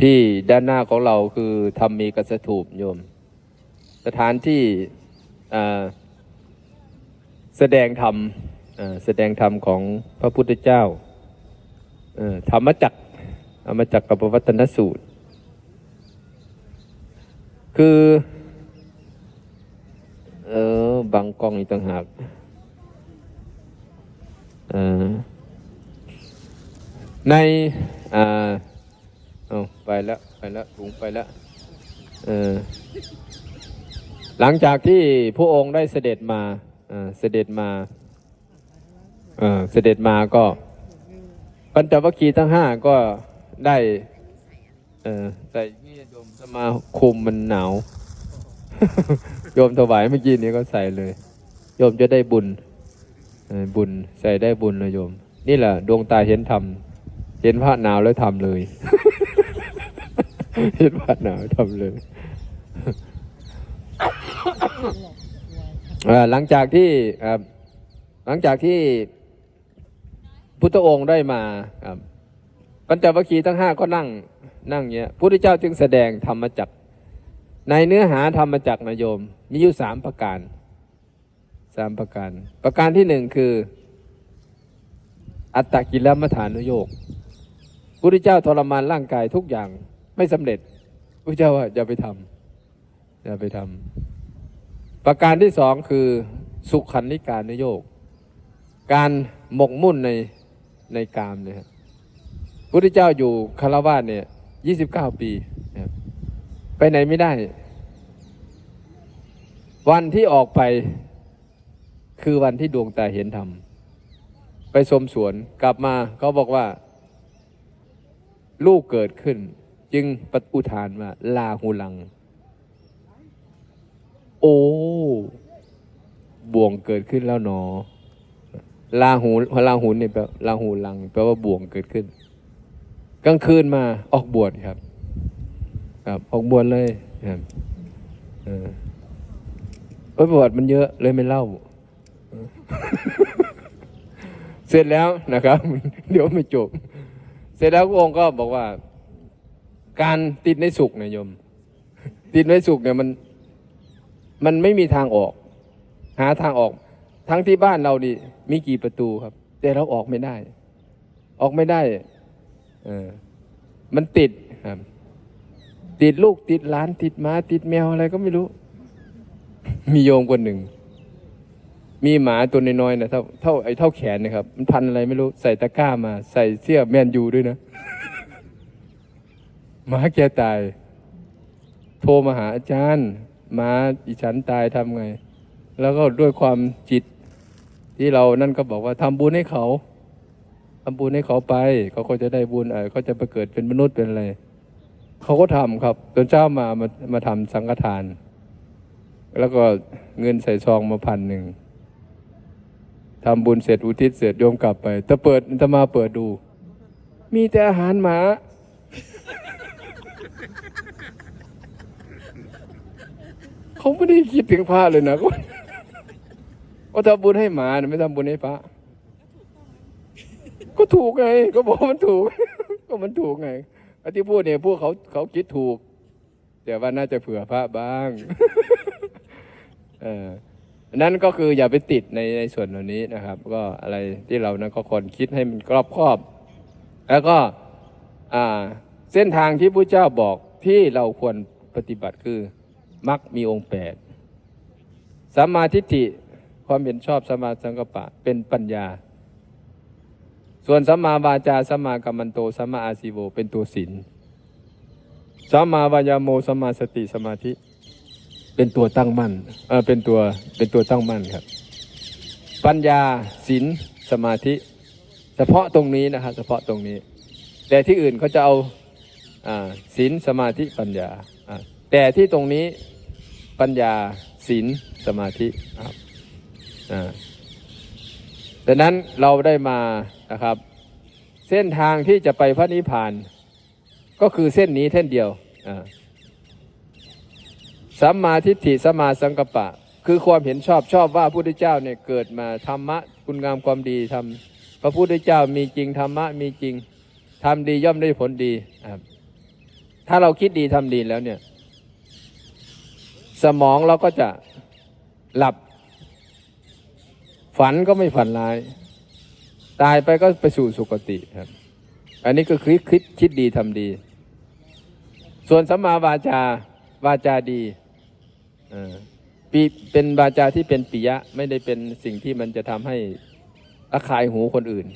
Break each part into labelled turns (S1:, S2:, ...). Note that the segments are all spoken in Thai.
S1: ที่ด้านหน้าของเราคือธรรมีกสถูปโยม สถานที่แสดงธรรมแสดงธรรมของพระพุทธเจ้าธรรมจักรธรรมจักรกับปวัตนสูตร คือเออบังกองอีกต่างหากในอ่า แล้วไปแล้วถุงไปแล้วเออหลังจากที่พระองค์ได้เสด็จมาอ่าเสด็จมาเออเสด็จมาก็ปัญจวัคคีย์ทั้งห้าก็ได้เออใส่นี่โยมสมาคุมมันหนาวโยมถวายเมื่อกี้นี้ก็ใส่เลย โยมจะได้บุญบุญใส่ได้บุญนะโยม นี่แหละดวงตาเห็นธรรมเห็นพระหนาวแล้วทำเลย เห็นพระหนาวทำเลยหลังจากที่หลังจากที่พุทธองค์ได้มาครับปัญจวัคคีย์ทั้งห้าก็นั่งนั่งเงี้ยพุทธเจ้าจึงแสดงธรรมจักรในเนื้อหาธรรมจักรนโยม มีอยู่สามประการสามประการ ประการที่หนึ่งคือ อัตตกิลมัฐานุโยกพุทธเจ้าทรมานร่างกายทุกอย่าง ไม่สำเร็จพุทธเจ้าว่าอย่าไปทำอย่าไปทำประการที่สองคือสุขันนิการนโยก การหมกมุ่นในในกามเนี่ยครับพุทธเจ้าอยู่คารวะเนี่ยยี่สิบเก้าปีไปไหนไม่ได้ วันที่ออกไปคือวันที่ดวงตาเห็นธรรม ไปชมสวนกลับมาเขาบอกว่า ลูกเกิดขึ้น จึงปอุทานว่าลาหูลัง โอ้ บ่วงเกิดขึ้นแล้วหนอ ลาหูลาหูเนี่ยแปลลาหูลังแปลว่าบ่วงเกิดขึ้น กลางคืนมาออกบวชครับ ครับ ออกบวชเลยครับเออเอ้ยประวัติมันเยอะเลยไม่เล่า เสร็จแล้วนะครับ เดี๋ยวไม่จบ เสร็จแล้วพระองค์ก็บอกว่า การติดในสุขเนี่ยโยม ติดในสุขเนี่ยมันมันไม่มีทางออก หาทางออก ทั้งที่บ้านเราดิมีกี่ประตูครับ แต่เราออกไม่ได้ ออกไม่ได้เออมันติดครับ ติดลูกติดหลานติดหมาติดแมวอะไรก็ไม่รู้ มีโยมคนหนึ่ง มีหมาตัวน้อยๆนะเท่าเท่าไอ้เท่าแขนนะครับ มันพันอะไรไม่รู้ ใส่ตะกร้ามา ใส่เสื้อแมนยูด้วยนะ หมาแกตาย โทรมาหาอาจารย์หมาอีฉันตายทำไง แล้วก็ด้วยความจิต ที่เรานั่นก็บอกว่าทำบุญให้เขาทำบุญให้เขาไป เขาก็จะได้บุญเออเขาจะไปเกิดเป็นมนุษย์เป็นอะไรเขาก็ทำครับตอนเช้ามามามาทำสังฆทาน แล้วก็เงินใส่ซองมาพันหนึ่งทำบุญเสร็จอุทิศเสร็จโยมกลับไปแต่เปิดจะมาเปิดดู มีแต่อาหารหมา เขาไม่ได้คิดถึงพระเลยนะก็ทำบุญให้หมานะไม่ทำบุญให้พระก็ถูกไง ก็บอกว่ามันถูก ก็มันถูกไงไอ้ที่พูดเนี่ยพวกเขาเขาคิดถูก แต่ว่าน่าจะเผื่อพระบ้างเออนนั้นก็คืออย่าไปติดในในส่วนเหล่านี้นะครับ ก็อะไรที่เรานั้นก็ควรคิดให้มันรอบครอบ แล้วก็อ่าเส้นทางที่พระเจ้าบอกที่เราควรปฏิบัติคือ มักมีองค์แปดสัมมาทิฏฐิความเห็นชอบสัมมาสังกัปปะเป็นปัญญา ส่วนสัมมาวาจาสัมมากัมมันโตสัมมาอาชีโวเป็นตัวศีลสัมมาวายาโมสัมมาสติสมาธิ เป็นตัวตั้งมั่นเออเป็นตัวเป็นตัวตั้งมั่นครับ ปัญญาศีลสมาธิ เฉพาะตรงนี้นะครับเฉพาะตรงนี้ แต่ที่อื่นเขาจะเอาอ่าศีลสมาธิปัญญาอ่าแต่ที่ตรงนี้ ปัญญาศีลสมาธิครับดังนั้นเราได้มานะครับ เส้นทางที่จะไปพระนิพพาน ก็คือเส้นนี้เส้นเดียวสัมมาทิฏฐิสัมมาสังกัปปะ คือความเห็นชอบชอบว่าพระพุทธเจ้าเนี่ยเกิดมาธรรมะคุณงามความดีทำพระพุทธเจ้ามีจริงธรรมะมีจริงทำดีย่อมได้ผลดีครับถ้าเราคิดดีทำดีแล้วเนี่ย สมองเราก็จะหลับ ฝันก็ไม่ฝันร้าย ตายไปก็ไปสู่สุคติครับ อันนี้ก็คือคิดคิดดีทำดี ส่วนสัมมาวาจาวาจาดีเปีเป็นวาจาที่เป็นปิยะไม่ได้เป็นสิ่งที่มันจะทำให้ระคายหูคนอื่น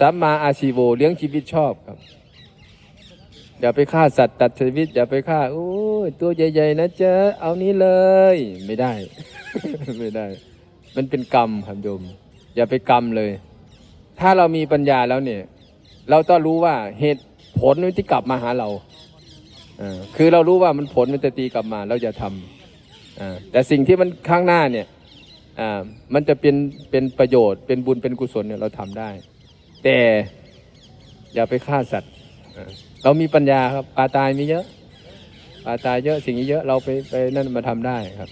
S1: สัมมาอาชีโวเลี้ยงชีวิตชอบครับ อย่าไปฆ่าสัตว์ตัดชีวิต อย่าไปฆ่าโอ้ยตัวใหญ่ ๆ นะเจ๊เอานี้เลย ไม่ได้ ไม่ได้ มันเป็นกรรมครับโยม อย่าไปกรรมเลย ถ้าเรามีปัญญาแล้วเนี่ย เราต้องรู้ว่าเหตุผลมันที่กลับมาหาเราอ่าคือเรารู้ว่ามันผลมันจะตีกลับมา เราอย่าทำอ่าแต่สิ่งที่มันข้างหน้าเนี่ยอ่ามันจะเป็นเป็นประโยชน์ เป็นบุญเป็นกุศลเนี่ยเราทำได้ แต่อย่าไปฆ่าสัตว์ เรามีปัญญาครับปลาตายมีเยอะปลาตายเยอะสิ่งนี้เยอะเราไปไปนั่นมาทำได้ครับ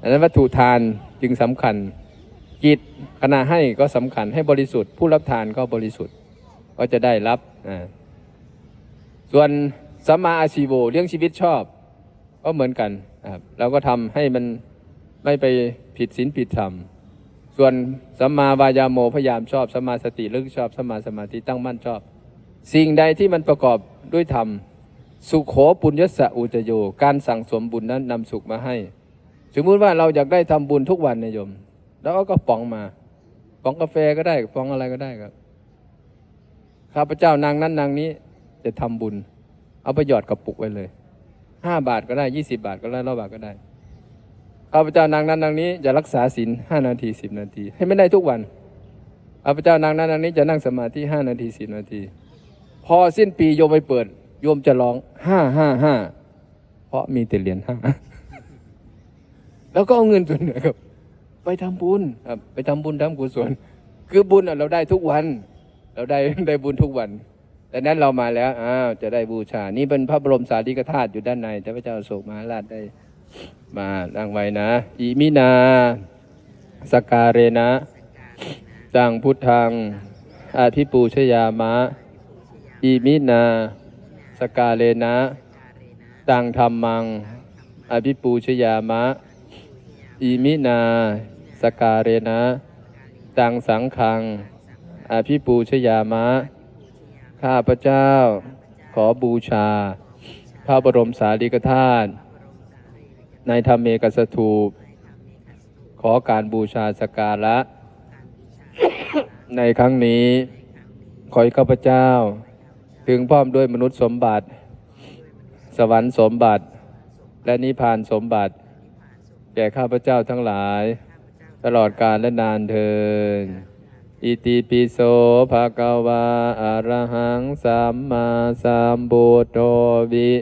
S1: อันนั้นวัตถุทานจึงสำคัญจิตขณะให้ก็สำคัญให้บริสุทธิ์ ผู้รับทานก็บริสุทธิ์ ก็จะได้รับอ่าส่วนสัมมาอาชีโวเลี้ยงชีวิตชอบ ก็เหมือนกันครับเราก็ทำให้มันไม่ไปผิดศีลผิดธรรมส่วนสัมมาวายาโมพยายามชอบสัมมาสติลึกชอบสัมมาสมาธิตั้งมั่นชอบ สิ่งใดที่มันประกอบด้วยธรรม สุขโขปุญญสะอุจโย การสั่งสมบุญนั้นนำสุขมาให้ สมมติว่าเราอยากได้ทำบุญทุกวันนะโยม แล้วเอาก็ป๋องมาป๋องกาแฟก็ได้ป๋องอะไรก็ได้ครับ ข้าพเจ้านางนั้นนางนี้จะทำบุญ เอาไปหยอดกระปุกไว้เลยห้าบาทก็ได้ยี่สิบาทก็ได้ร้อยบาทก็ได้ข้าพเจ้านางนั้นนางนี้จะรักษาศีลห้านาทีสิบนาที ให้ไม่ได้ทุกวันข้าพเจ้านางนั้นนางนี้จะนั่งสมาธิห้านาทีสิบนาที พอสิ้นปีโยมไปเปิด โยมจะร้องห้าห้าห้าเพราะมีแต่เหรียญห้าแล้วก็เอาเงินส่วนเหนือครับ ไปทำบุญครับ ไปทำบุญทำกุศลคือบุญเราได้ทุกวัน เราได้ได้บุญทุกวัน แต่นั้นเรามาแล้วอ้าวจะได้บูชา นี่เป็นพระบรมสารีริกธาตุอยู่ด้านในแต่พระเจ้าโศกมหาราชได้มาตั้งไว้นะอิมินาสการเรนะจังพุทธังอาภิปูชยามะ อิมินา สกาเรนะ ตังธรรมัง อภิปูชยามะ อิมินา สกาเรนะ ตังสังขัง อภิปูชยามะ ข้าพเจ้า ขอบูชา พระบรมสารีริกธาตุ ในธรรมเมกสถูป ขอการบูชาสกการะ ในครั้งนี้ ขอให้ข้าพเจ้า ถึงพร้อมด้วยมนุษย์สมบัติ สวรรค์สมบัติ และนิพพานสมบัติ แก่ข้าพเจ้าทั้งหลาย ตลอดกาลและนานเทินอิติปิโสภะคะวาอะระหังสัมมาสัมพุทโธวิ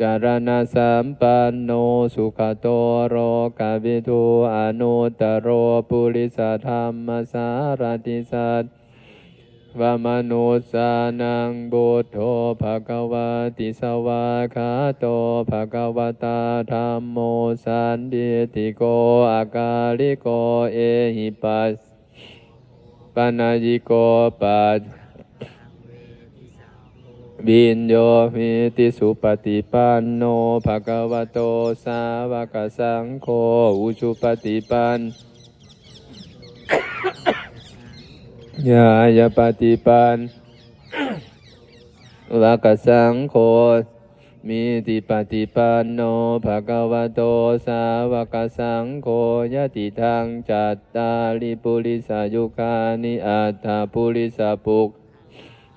S1: จารณสัมปันโนสุขโตโรกาวิทูอนุตตโรปุริสธรรมสารติสัต วามนุสานังบุตโธภะคะวะติสวาคาโตภะคะวะตาธรรมโมสันติติโกอากาลิโกเอหิปัสปนายิโกปัสบินโยมิติสุปฏิปันโนภะคะวะโตสาวกสังโฆอุชุปฏิปัน ยายปฏิปันวะกสังโฆมิติปฏิปันโนภะคะวะโตสาวกสังโฆยะติทางจัตตาริปุริสายุคานิอัตถปุริสปุก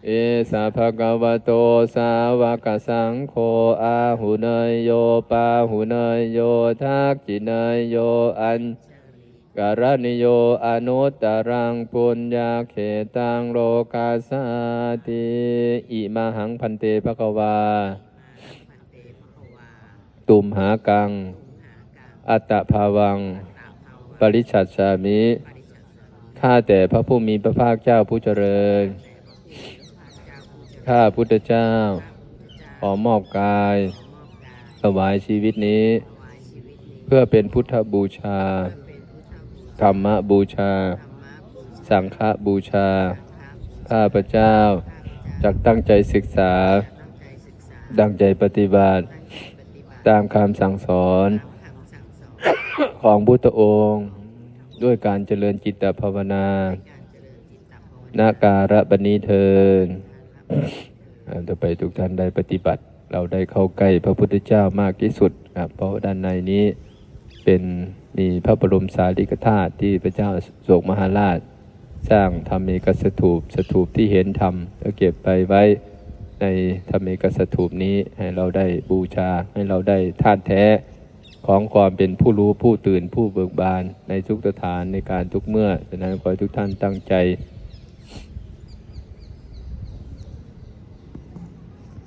S1: เอสาภะคะวะโตสาวกสังโฆอาหุเนยโยปาหุเนยโยทักจิเนยโยอัน การณิโยอนุตตรังปุญญาเขตังโลกาสาติอิมาหังพันเตภควา ตุมหากัง อัตตภาวัง ปริชัดสามิ ข้าแต่พระผู้มีพระภาคเจ้าผู้เจริญ ข้าพุทธเจ้า ขอมอบกายถวายชีวิตนี้ เพื่อเป็นพุทธบูชา ธรรมบูชา สังฆบูชา ข้าพเจ้าจักตั้งใจศึกษา ดังใจปฏิบัติ
S2: ตา
S1: มคำสั่งสอน ของพุทธองค์ ด้วยการเจริญจิตภาวนา
S2: นา
S1: นาการะบันนี้เทินต่อไปทุกท่านได้ปฏิบัติ เราได้เข้าใกล้พระพุทธเจ้า มากที่สุดครับเพราะด้านในนี้เป็น มีพระบรมสารีริกธาตุที่พระเจ้าโศกมหาราช สร้างธรรมเอกสถูปสถูปที่เห็นธรรมแล้วเก็บไปไว้ในธรรมเอกสถูปนี้ให้เราได้บูชาให้เราได้ท่านแท้ของความเป็นผู้รู้ผู้ตื่นผู้เบิกบานในทุกสถานในการทุกเมื่อฉะนั้นขอให้ทุกท่านตั้งใจ